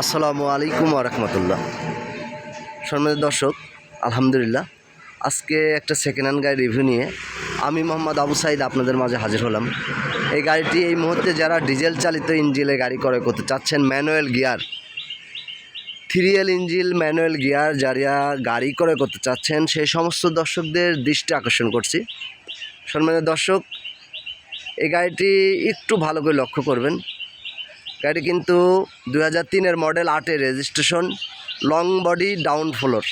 আসসালামু আলাইকুম রহমতুল্লাহ। সম্মানিত দর্শক, আলহামদুলিল্লাহ, আজকে একটা সেকেন্ড হ্যান্ড গাড়ি রিভিউ নিয়ে আমি মোহাম্মদ আবু সাইদ আপনাদের মাঝে হাজির হলাম। এই গাড়িটি এই মুহূর্তে যারা ডিজেল চালিত ইঞ্জিলে গাড়ি ক্রয় করতে চাচ্ছেন manual gear three L engine manual gear যারা গাড়ি ক্রয় করতে চাচ্ছেন সেই সমস্ত দর্শকদের দৃষ্টি আকর্ষণ করছি। সম্মানিত দর্শক, এই গাড়িটি একটু ভালো করে লক্ষ্য করবেন। গাড়ি কিন্তু দু হাজার তিনের মডেল আটের registration, long body, down floor.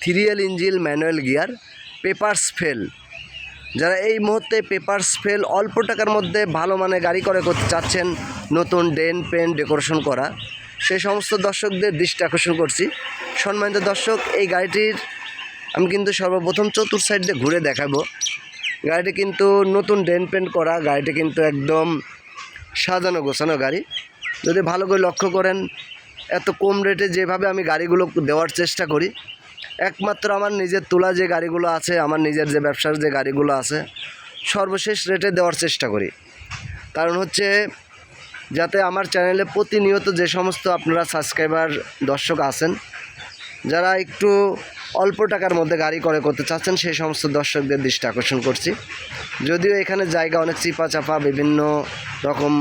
Three L engine manual gear, papers fail. যারা এই মুহূর্তে পেপারস ফেল অল্প টাকার মধ্যে ভালো মানে গাড়ি করে করতে চাচ্ছেন, নতুন ডেন পেন ডেকোরেশন করা সেই সমস্ত দর্শকদের দৃষ্টি আকর্ষণ করছি। সম্মানিত দর্শক, এই গাড়িটির আমি কিন্তু সর্বপ্রথম চতুর সাইড দিয়ে ঘুরে দেখাবো। গাড়িটি কিন্তু নতুন ডেন, পেন্ট করা, গাড়িটি কিন্তু একদম সাজানো, গোছানো গাড়ি। যদি ভালো করে লক্ষ্য করেন, এত কম রেটে যেভাবে আমি গাড়িগুলো দেওয়ার চেষ্টা করি, একমাত্র আমার নিজের তোলা যে গাড়িগুলো আছে, আমার নিজের যে ব্যবসার যে গাড়িগুলো আছে, সর্বশেষ রেটে দেওয়ার চেষ্টা করি। কারণ হচ্ছে, যাতে আমার চ্যানেলে প্রতিনিয়ত যে সমস্ত আপনারা সাবস্ক্রাইবার দর্শক আছেন, যারা একটু অল্প টাকার মধ্যে গাড়ি করে করতে চাচ্ছেন, সেই সমস্ত দর্শকদের দৃষ্টি আকর্ষণ করছি। যদিও এখানে জায়গা অনেক চিপা চাপা বিভিন্ন রকম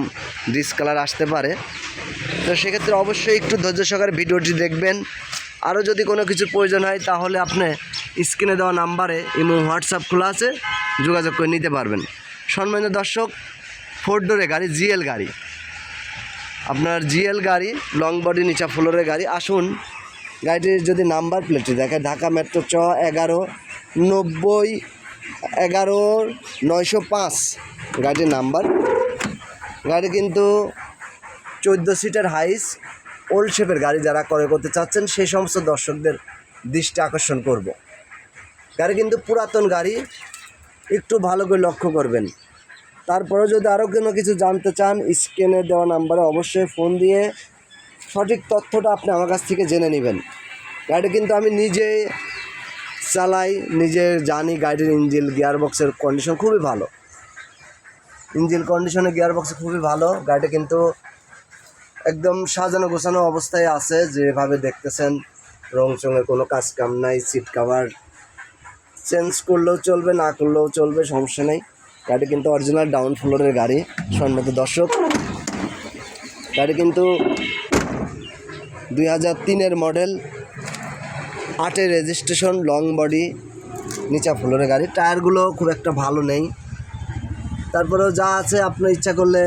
ডিসকালার আসতে পারে। তো সেক্ষেত্রে অবশ্যই একটু ধৈর্য সহকারে ভিডিওটি দেখবেন। আরও যদি কোনো কিছু প্রয়োজন হয়, তাহলে আপনি স্ক্রিনে দেওয়া নাম্বারে এবং হোয়াটসঅ্যাপ খোলা আছে, যোগাযোগ করে নিতে পারবেন। সম্মানিত দর্শক ফোর ডোরে গাড়ি জিএল গাড়ি। আপনার জিএল গাড়ি লং বডি নিচা ফ্লোরের গাড়ি। আসুন গাড়িটির যদি নাম্বার প্লেটটি দেখে ঢাকা মেট্রো চ এগারো নব্বই এগারো নয়শো পাঁচ গাড়িটির নাম্বার। গাড়ি কিন্তু চোদ্দ সিটের হাইস, ওল্ড শেপের গাড়ি যারা করে করতে চাচ্ছেন, সেই সমস্ত দর্শকদের দৃষ্টি আকর্ষণ করব। গাড়ি কিন্তু পুরাতন গাড়ি, একটু ভালো করে লক্ষ্য করবেন। তারপরে যদি আরও কোনো কিছু জানতে চান, স্ক্রিনে দেওয়া নাম্বারে অবশ্যই ফোন দিয়ে সঠিক তথ্যটা আপনি আমার কাছ থেকে জেনে নেবেন। গাড়িটা কিন্তু আমি নিজে চালাই, নিজে জানি গাড়ির ইঞ্জিন গিয়ার বক্সের কন্ডিশন খুবই ভালো। ইঞ্জিল কন্ডিশনে গিয়ার বক্স খুবই ভালো, গাড়িটা কিন্তু একদম সাজানো গোছানো অবস্থায় আছে, যেভাবে দেখতেছেন রং চঙের কোনো কাজ কাম নাই সিট কাভার চেঞ্জ করলেও চলবে, না করলেও চলবে, সমস্যা নেই। গাড়ি কিন্তু অরিজিনাল ডাউন ফ্লোরের গাড়ি সম্মত দর্শক। গাড়ি কিন্তু দুই হাজার তিনের মডেল আটের রেজিস্ট্রেশন লং বডি নিচা ফ্লোরের গাড়ি। টায়ারগুলো খুব একটা ভালো নেই। তারপরেও যা আছে, আপনি ইচ্ছা করলে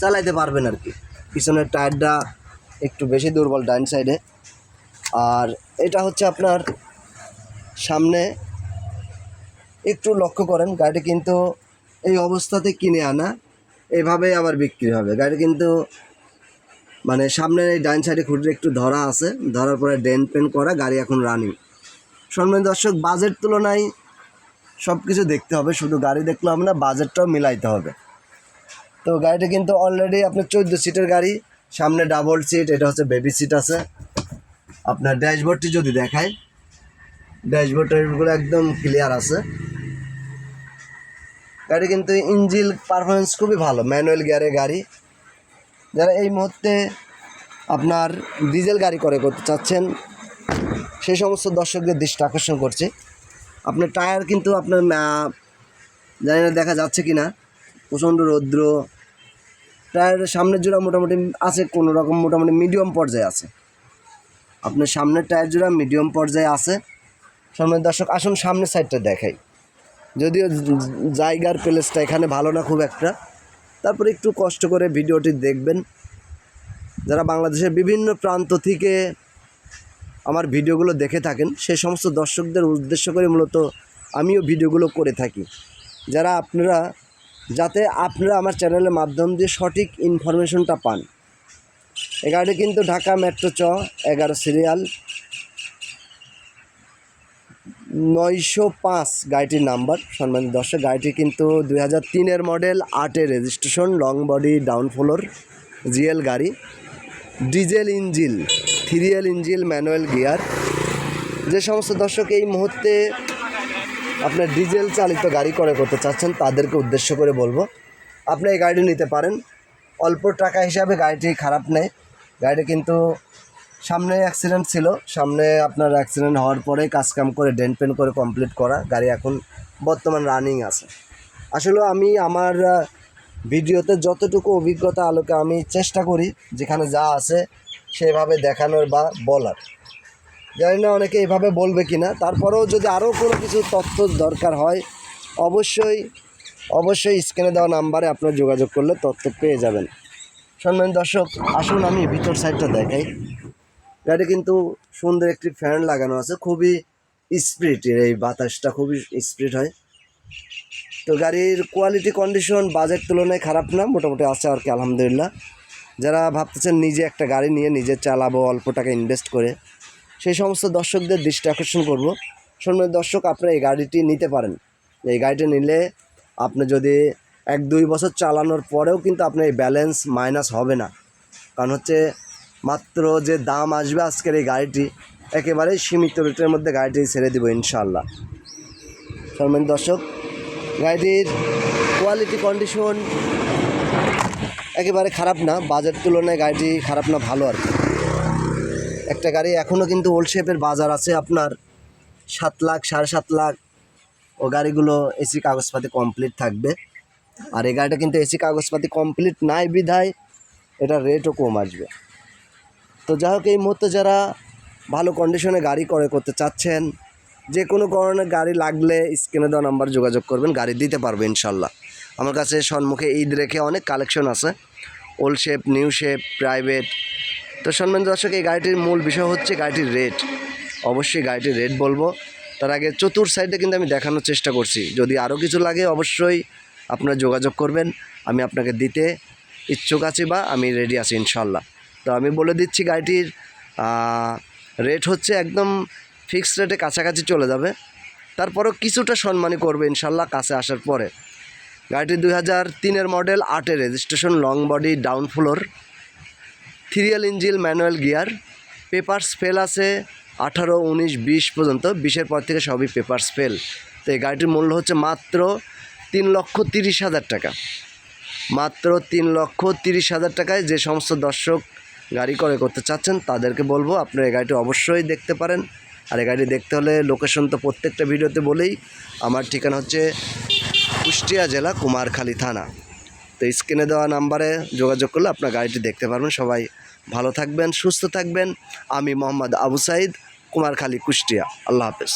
চালাইতে পারবেন আর কি। পিছনের টায়ারটা একটু বেশি দুর্বল ডাইন সাইডে আর এটা হচ্ছে আপনার সামনে। একটু লক্ষ্য করেন গাড়ি কিন্তু এই অবস্থাতে কিনে আনা। এইভাবেই আবার বিক্রি হবে। গাড়ি কিন্তু মানে সামনে এই ডাইন সাইডে খুঁটির একটু ধরা আছে, ধরার পরে ডেন পেন করা, গাড়ি এখন রানিং সম্মান দর্শক বাজেট তুলনায় সব কিছু দেখতে হবে, শুধু গাড়ি দেখলে হবে না বাজেটটাও মিলাইতে হবে। তো গাড়িটা কিন্তু অলরেডি আপনার চোদ্দ সিটের গাড়ি, সামনে ডাবল সিট এটা হচ্ছে বেবি সিট আছে। আপনার ড্যাশবোর্ডটি যদি দেখায় ড্যাশবোর্ডগুলো একদম ক্লিয়ার আছে। গাড়ি কিন্তু ইঞ্জিল পারফরমেন্স খুবই ভালো ম্যানুয়াল গিয়ারের গাড়ি। যারা এই মুহূর্তে আপনার ডিজেল গাড়ি করে করতে চাচ্ছেন, সেই সমস্ত দর্শকদের দৃষ্টি আকর্ষণ করছে। আপনার টায়ার কিন্তু আপনার জানি না দেখা যাচ্ছে কি না প্রচণ্ড রৌদ্র। টায়ারের সামনের জোড়া মোটামুটি আছে, কোনো রকম মোটামুটি মিডিয়াম পর্যায়ে আছে। আপনার সামনের টায়ার জোড়া মিডিয়াম পর্যায়ে আছে। সামনের দর্শক, আসুন সামনের সাইডটা দেখাই। যদিও জায়গার প্লেসটা এখানে ভালো না খুব একটা। তারপরে একটু কষ্ট করে ভিডিওটি দেখবেন। যারা বাংলাদেশের বিভিন্ন প্রান্ত থেকে আমার ভিডিওগুলো দেখে থাকেন সেই সমস্ত দর্শকদের উদ্দেশ্য করে মূলত আমিও ভিডিওগুলো করে থাকি। যারা আপনারা, যাতে আপনারা আমার চ্যানেলের মাধ্যম দিয়ে সঠিক ইনফরমেশনটা পান। এ গাড়িটি কিন্তু ঢাকা মেট্রো চ, এগারো সিরিয়াল নয়শো পাঁচ গাড়িটির নাম্বার। সম্মানিত দর্শক, গাড়িটি কিন্তু দুই হাজার তিনের মডেল আটের registration, long body down floor GL গাড়ি, diesel engine three L engine manual gear. যে সমস্ত দর্শক এই মুহূর্তে আপনার ডিজেল চালিত গাড়ি করে করতে চাচ্ছেন, তাদেরকে উদ্দেশ্য করে বলব, আপনি এই গাড়িটি নিতে পারেন। অল্প টাকা হিসাবে গাড়িটি খারাপ নেই। গাড়িটি কিন্তু সামনে অ্যাক্সিডেন্ট ছিল। সামনে আপনার অ্যাক্সিডেন্ট হওয়ার পরে কাজকাম করে ডেন পেন করে কমপ্লিট করা। গাড়ি এখন বর্তমান রানিং আছে। আসলে আমি আমার ভিডিওতে যতটুকু অভিজ্ঞতা আলোকে আমি চেষ্টা করি, যেখানে যা আছে সেভাবে দেখানোর বা বলার। জানি না অনেকে এভাবে বলবে কি না তারপরেও যদি আরও কোনো কিছু তথ্য দরকার হয়, অবশ্যই অবশ্যই স্ক্রিনে দেওয়া নাম্বারে আপনার যোগাযোগ করলে তথ্য পেয়ে যাবেন। সম্মান দর্শক, আসুন আমি ভিতর সাইডটা দেখাই। গাড়ি কিন্তু সুন্দর একটি ফ্যান লাগানো আছে, খুবই স্পিড এই বাতাসটা খুবই স্পিড হয়। তো গাড়ির কোয়ালিটি কন্ডিশন বাজেট তুলনায় খারাপ না, মোটামুটি আছে আর কি, আলহামদুলিল্লাহ। যারা ভাবতেছেন নিজে একটা গাড়ি নিয়ে নিজে চালাবো, অল্প টাকা ইনভেস্ট করে, সেই সমস্ত দর্শকদের দৃষ্টি আকর্ষণ করব। শুনবেন দর্শক, আপনারা এই গাড়িটি নিতে পারেন। এই গাড়িটি নিলে আপনি যদি এক দুই বছর চালানোর পরেও কিন্তু আপনার এই ব্যালেন্স মাইনাস হবে না। কারণ হচ্ছে মাত্র যে দাম আসবে আজকের এই গাড়িটি, একেবারেই সীমিত রেটের মধ্যে গাড়িটি ছেড়ে দেবো ইনশাল্লাহ শুনবেন দর্শক, গাড়িটির কোয়ালিটি কন্ডিশন একেবারে খারাপ না বাজার তুলনায় গাড়িটি খারাপ না, ভালো আর কি। একটা গাড়ি এখনও কিন্তু ওল্ড শেপের বাজার আছে আপনার সাত লাখ, সাড়ে সাত লাখ। ও গাড়িগুলো এসি কাগজপাতি কমপ্লিট থাকবে। আর এই গাড়িটা কিন্তু এসি কাগজপাতি কমপ্লিট নাই বিধায় এটা রেটও কম আসবে। তো যাই হোক, এই মুহূর্তে যারা ভালো কন্ডিশনে গাড়ি করে করতে চাচ্ছেন, যে কোনো কারণে গাড়ি লাগলে স্ক্রিনে দেওয়া নাম্বার যোগাযোগ করবেন, গাড়ি দিতে পারবে ইনশাল্লাহ। আমার কাছে সম্মুখে ঈদ রেখে অনেক কালেকশন আছে old shape new shape private তো সম্মান দর্শক, এই গাড়িটির মূল বিষয় হচ্ছে গাড়িটির রেট অবশ্যই গাড়িটির রেট বলব। তার আগে চতুর সাইডে কিন্তু আমি দেখানোর চেষ্টা করছি। যদি আরও কিছু লাগে, অবশ্যই আপনারা যোগাযোগ করবেন, আমি আপনাকে দিতে ইচ্ছুক আছি বা আমি রেডি আছি ইনশাল্লাহ। তো আমি বলে দিচ্ছি গাড়িটির রেট হচ্ছে একদম ফিক্সড রেটে কাছাকাছি চলে যাবে। তারপরেও কিছুটা সম্মানী করবে ইনশাল্লাহ কাছে আসার পরে। গাড়িটি দুই হাজার তিনের মডেল আটের registration long body down floor three L engine manual gear papers fail আছে আঠারো, উনিশ, বিশ পর্যন্ত, বিশের পর থেকে সবই পেপারস ফেল তো এই গাড়িটির মূল্য হচ্ছে মাত্র তিন লক্ষ তিরিশ হাজার টাকা। মাত্র তিন লক্ষ তিরিশ হাজার টাকায় যে সমস্ত দর্শক গাড়ি করে করতে চাচ্ছেন, তাদেরকে বলব আপনার এই গাড়িটি অবশ্যই দেখতে পারেন। আর এই গাড়ি দেখতে হলে লোকেশন তো প্রত্যেকটা ভিডিওতে বলেই, আমার ঠিকানা হচ্ছে কুষ্টিয়া জেলা, কুমারখালী থানা। তো স্ক্রিনে দেওয়া নাম্বারে যোগাযোগ করলে আপনার গাড়িটি দেখতে পারবেন। সবাই ভালো থাকবেন, সুস্থ থাকবেন। আমি মোহাম্মদ আবু সাইদ, কুমারখালী, কুষ্টিয়া। আল্লাহ হাফেজ।